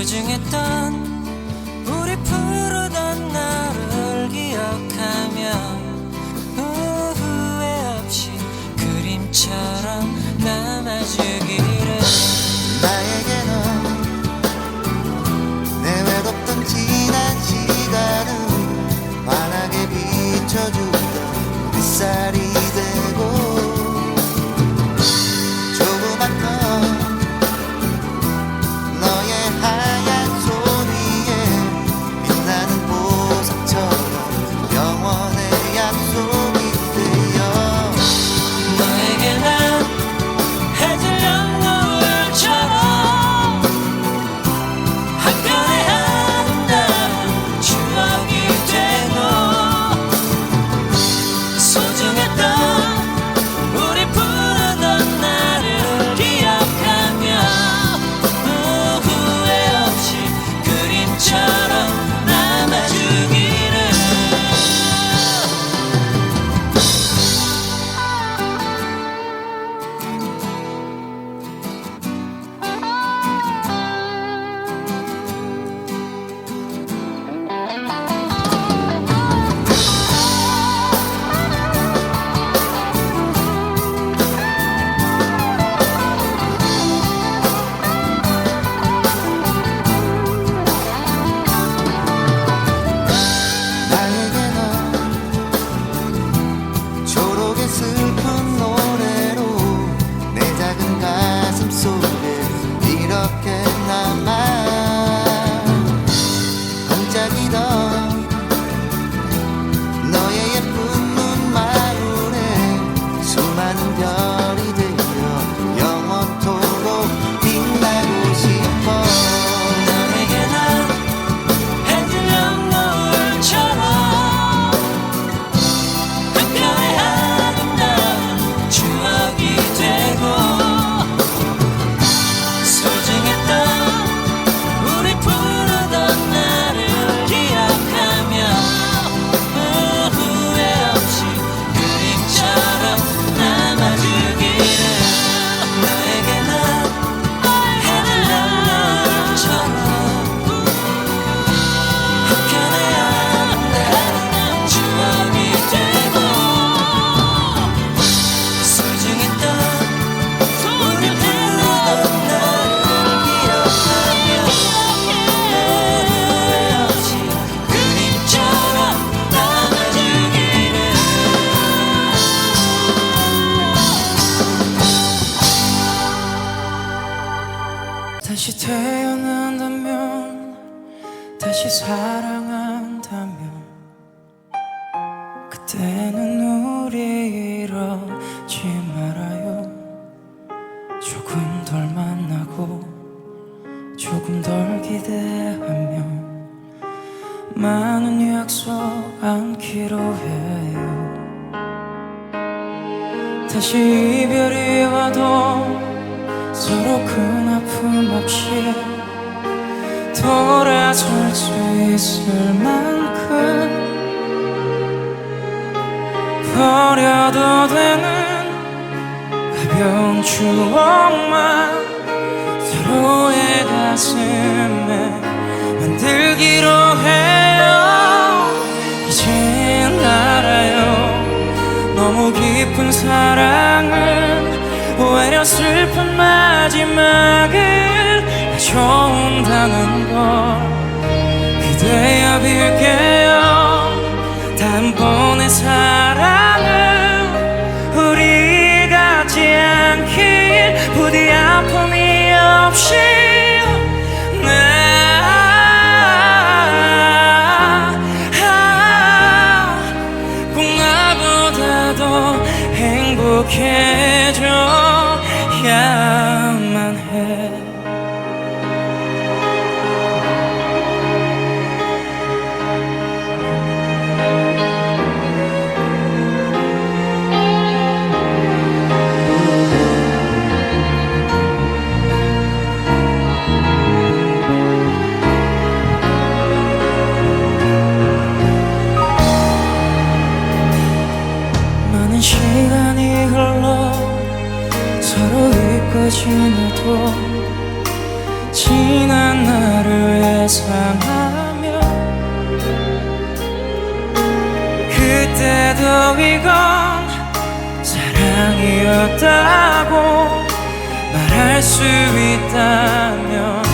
소중했던 다시 사랑한다면 그때는 우리 이러지 말아요. 조금 덜 만나고 조금 덜 기대하며 많은 약속 안기로 해요. 다시 이별이 와도 서로 큰 아픔 없이 돌아설 수 있을 만큼 버려도 되는 가벼운 추억만 서로의 가슴에 만들기로 해요. 이제 알아요. 너무 깊은 사랑을 오히려 슬픈 마지막을 해준다는 걸 그대야 빌게 지나도 지난 나를 예상하며 그때도 이건 사랑이었다고 말할 수 있다면